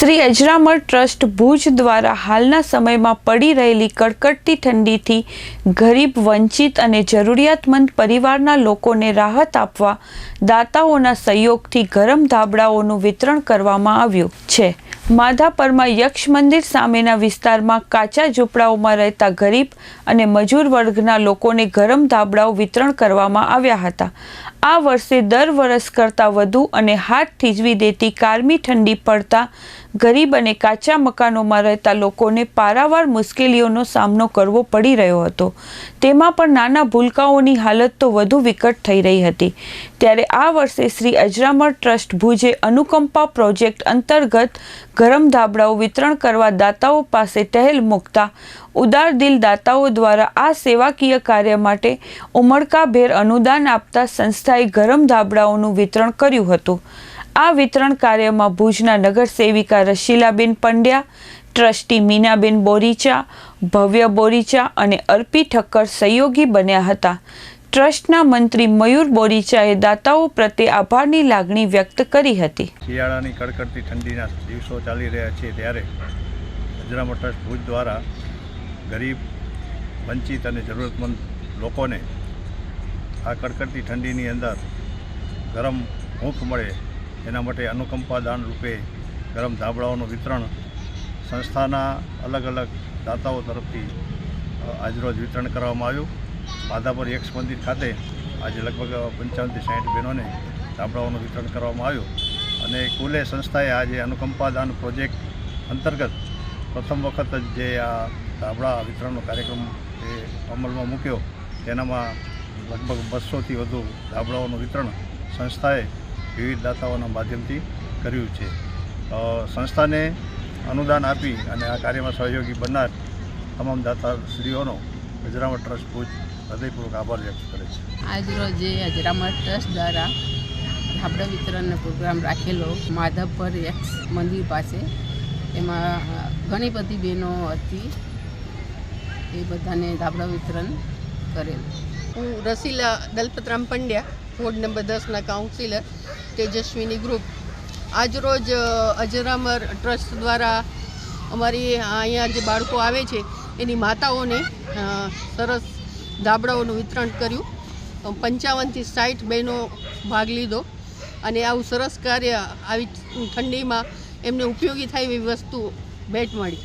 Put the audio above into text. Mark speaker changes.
Speaker 1: Shri Ajramar trust Bhuj દ્વારા હાલના સમયમાં પડી રહેલી કડકડતી ઠંડીથી ગરીબ, વંચિત અને જરૂરિયાતમંદ પરિવારના લોકોને રાહત આપવા દાતાઓના સહયોગથી ગરમ ધાબળાઓનું વિતરણ કરવામાં આવ્યું છે. માધાપરમાં યક્ષ મંદિર સામેના વિસ્તારમાં કાચા ઝૂંપડાઓમાં રહેતા ગરીબ અને મજૂર વર્ગના લોકોને ગરમ ધાબળાઓ વિતરણ કરવામાં આવ્યા હતા. આ વર્ષે દર વર્ષ કરતાં વધુ અને હાથ થીજવી દેતી કારમી ઠંડી પડતા ગરીબ અને કાચા મકાનોમાં રહેતા લોકોને પારાવાર મુશ્કેલીઓનો સામનો કરવો પડી રહ્યો હતો. તેમાં પણ નાના ભૂલકાઓની હાલત તો વધુ વિકટ થઈ રહી હતી. ત્યારે આ વર્ષે શ્રી અજરામર ટ્રસ્ટ ભુજે અનુકંપા પ્રોજેક્ટ અંતર્ગત ગરમ ધાબળાઓ વિતરણ કરવા દાતાઓ પાસે ટહેલ મૂકતા ઉદાર દિલ દાતાઓ દ્વારા આ સેવાકીય કાર્ય માટે ઉમળકાભેર અનુદાન આપતા સંસ્થાએ ગરમ ધાબળાઓનું વિતરણ કર્યું હતું. આ વિતરણ કાર્યમાં ભુજના નગર સેવિકા રશીલાબેન પંડ્યા, ટ્રસ્ટી મીનાબેન બોરીચા, ભવ્ય બોરીચા અને અર્પી ઠક્કર સહયોગી બન્યા હતા. ટ્રસ્ટના મંત્રી મયુર બોરીચાએ દાતાઓ પ્રત્યે આભારની લાગણી વ્યક્ત કરી હતી.
Speaker 2: શિયાળાની કડકડતી ઠંડીના દિવસો ચાલી રહ્યા છે ત્યારે અજરામર ટ્રસ્ટ ભુજ દ્વારા ગરીબ, વંચિત અને જરૂરતમંદ લોકોને આ કડકડતી ઠંડીની અંદર ગરમ હૂંફ મળે એના માટે અનુકંપા દાન રૂપે ગરમ ધાબળાઓનું વિતરણ સંસ્થાના અલગ અલગ દાતાઓ તરફથી આજરોજ વિતરણ કરવામાં આવ્યું. માધાપર યક્ષ મંદિર ખાતે આજે લગભગ પંચાવનથી સાઠ બહેનોને ધાબળાઓનું વિતરણ કરવામાં આવ્યું. અને કુલે સંસ્થાએ આજે અનુકંપા દાન પ્રોજેક્ટ અંતર્ગત પ્રથમ વખત જ જે આ ધાબળા વિતરણનો કાર્યક્રમ એ અમલમાં મૂક્યો. તેનામાં લગભગ બસોથી વધુ ધાબળાઓનું વિતરણ સંસ્થાએ વિવિધ દાતાઓના માધ્યમથી કર્યું છે. સંસ્થાને અનુદાન આપી અને આ કાર્યમાં સહયોગી બનનાર તમામ દાતાશ્રીઓનો ગુજરાત ટ્રસ્ટ ભુજ હૃદયપૂર્વક આભાર વ્યક્ત કરે છે.
Speaker 3: આજરોજ જે હજરામર ટ્રસ્ટ દ્વારા ધાબળા વિતરણનો પ્રોગ્રામ રાખેલો માધવપર એક્સ મંદિર પાસે. એમાં ઘણી બધી બહેનો હતી. એ બધાને ધાબળા વિતરણ કરેલ.
Speaker 4: હું રસીલા દલપતરામ પંડ્યા વોર્ડ નંબર દસના કાઉન્સિલર. તેજસ્વીની ગ્રુપ આજરોજ અજરામર ટ્રસ્ટ દ્વારા અમારી અહીંયા જે બાળકો આવે છે, એની માતાઓને સરસ ધાબળાઓનું વિતરણ કર્યું. પંચાવનથી સાઠ બહેનો ભાગ લીધો અને આવું સરસ કાર્ય આવી ઠંડીમાં એમને ઉપયોગી થાય એવી વસ્તુ ભેટ મળી.